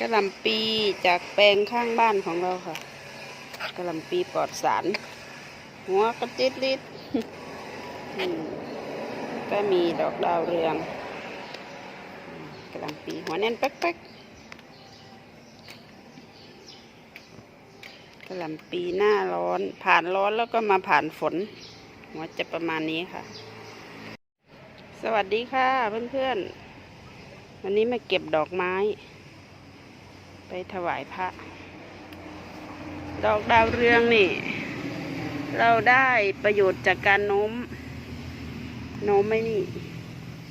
กระลำปีจากแปลงข้างบ้านของเราค่ะกระลำปีปลอดสาร หัวกระจิดลิดก็มีดอกดาวเรืองกระลำปีหัวแน่นแป๊กๆกระลำปีหน้าร้อน ผ่านร้อนแล้วก็มาผ่านฝน หัวจะประมาณนี้ค่ะ สวัสดีค่ะเพื่อนๆวันนี้มาเก็บดอกไม้ ไปถวายพระ ดอกดาวเรืองนี่ เราได้ประโยชน์จากการโน้ม โน้มไม่นี่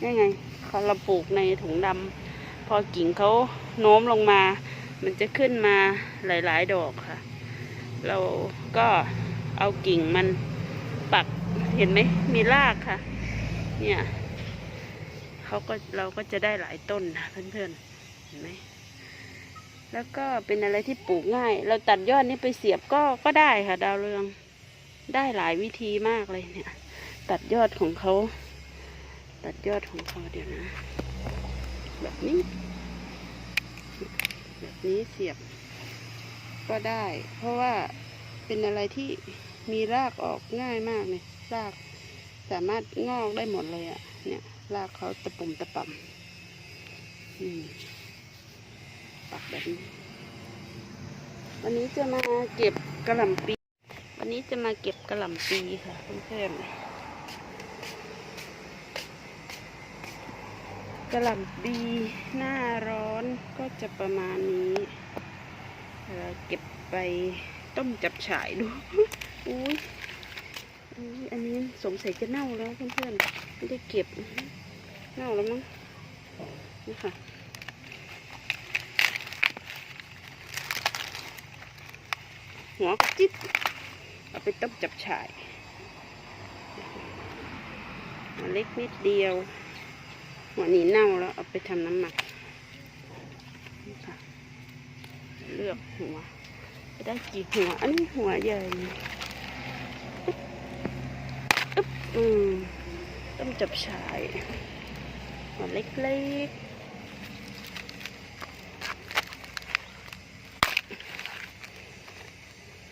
นี่ไงเขาเราปลูกในถุงดำพอกิ่งเขาโน้มลงมา มันจะขึ้นมาหลาย ๆ ดอกค่ะ เราก็เอากิ่งมันปักเห็นไหมมีรากค่ะ เนี่ยเขาก็เราก็จะได้หลายต้นนะเพื่อนๆเห็นไหม แล้วก็เป็นอะไรที่ปลูกง่าย เราตัดยอดนี้ไปเสียบก็ก็ได้ค่ะ ดาวเรือง ได้หลายวิธีมากเลยเนี่ย ตัดยอดของเขา ตัดยอดของเขาเดี๋ยวนะ แบบนี้ แบบนี้เสียบ ก็ได้ เพราะว่าเป็นอะไรที่มีรากออกง่ายมากเลยรากสามารถงอกได้หมดเลยอะ่ะ เนี่ย รากเขาตะปุ่มตะป่ำอืม ปักแบบนี้ วันนี้จะมาเก็บกระหล่ำปี วันนี้จะมาเก็บกระหล่ำปีค่ะเพื่อนๆกระหล่ำปีหน้าร้อนก็จะประมาณนี้เเก็บไปต้มจับฉายดูอุ้ยอุ้ยอันนี้สงสัยจะเน่าแล้วเพื่อนๆ ไม่ได้เก็บ เน่าแล้วมั้งนี่ค่ะ หัวจิ๊บเอาไปต้มจับฉ่ายหัวเล็กนิดเดียว หัวหนีเน่าแล้วเอาไปทำน้ำหมักเลือกหัวได้กี่หัว อันนี้หัวใหญ่ตึ๊บอืมต้มจับฉ่ายหัวเล็กๆ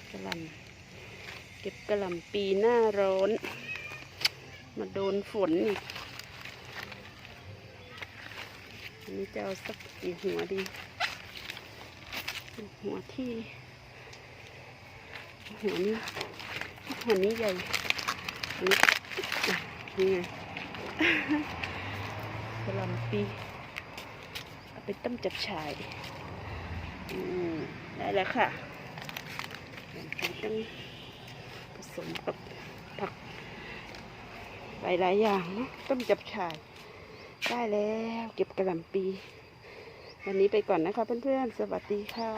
กระ หลำเก็บกระหลำปีหน้าร้อน มาโดนฝนอีกอันนี้จะเอาสักกี่หัวดี หัวที่ หัวนี้หัวนี้ใหญ่นี่ไงกระหลำปีเอาไปต้มจับฉายอืมได้แล้วค่ะ มันต้องผสมกับผักหลายๆอย่างนะต้มจับฉ่าย ได้แล้วเก็บกระหล่ำปี วันนี้ไปก่อนนะคะเพื่อนๆ สวัสดีค่ะ